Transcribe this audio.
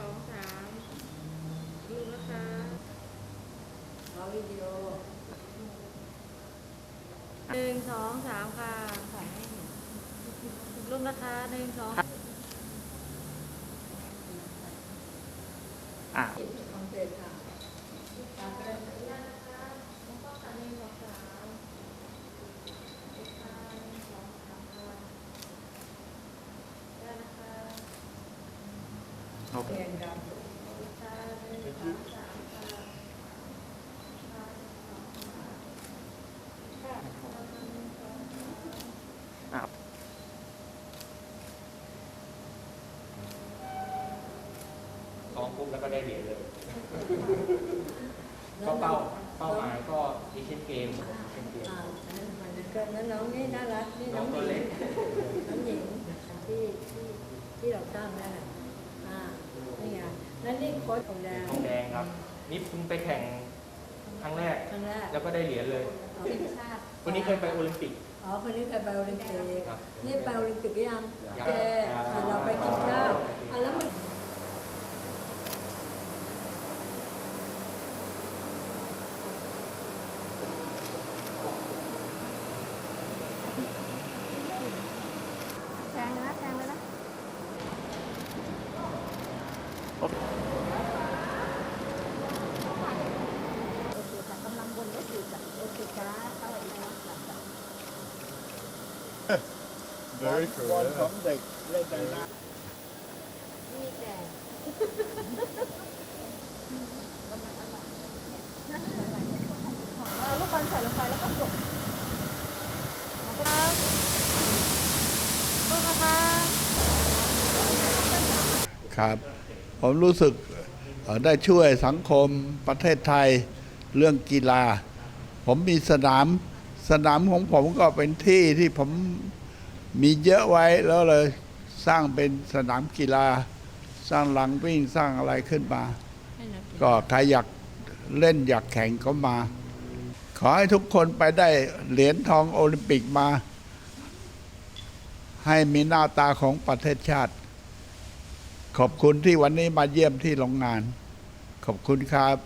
สองสามดูนะคะเอาวิดีโอหนึ่งสองสามค่ะรูปนะคะหนึ่งสองอะ คอนเสิร์ตค่ะตามไปเลย โอเคเรียนกันอะซ้อมปุ๊บแล้วก็ได้เหรียญเลยก็เป้าเป้าหมายก็เอเชียนเกมเอเชียนเกมอ่าอันนั้นมันก็นั้นน้องนี่น่ารักนี่น้องน้องตัวหเล็ญิกงน้องหญิงที่ที่ที่เราตั้งนั่นแหละอ่านี่ไงนั่นนี่ โค้ชของแดงทองแดงครับ นี่เพิ่งไปแข่งครั้งแรก ครั้งแรกแล้วก็ได้เหรียญเลยเอาคนนี้เคยไปโอลิมปิก อ๋อคนนี้เคยไปโอลิมปิกครับนี่ไปโอลิมปิกหรือยังยังแกอะเราไปกินข้าวอะแล้วมันแทงเลยนะแทงเลยนะ โอเคค่ะกำลังบนรถอยู่จ้ะโอเคจ้าเข้าไปแล้วจ้ะ Very บอล cool. ของเด็กเล่นในน้นี่แกเอาลูกบอลใส่ลงไปแล้วก็จบครับลูกนะคะครับ ผมรู้สึกเอ่อได้ช่วยสังคมประเทศไทยเรื่องกีฬา ผมมีสนาม สนามของผมก็เป็นที่ที่ผมมีเยอะไว้แล้วเลยสร้างเป็นสนามกีฬา สร้างหลังวิ่งสร้างอะไรขึ้นมา ก็ใครอยากเล่นอยากแข่งก็มา ขอให้ทุกคนไปได้เหรียญทองโอลิมปิกมา ให้มีหน้าตาของประเทศชาติ ขอบคุณที่วันนี้มาเยี่ยมที่โรงงาน ขอบคุณครับ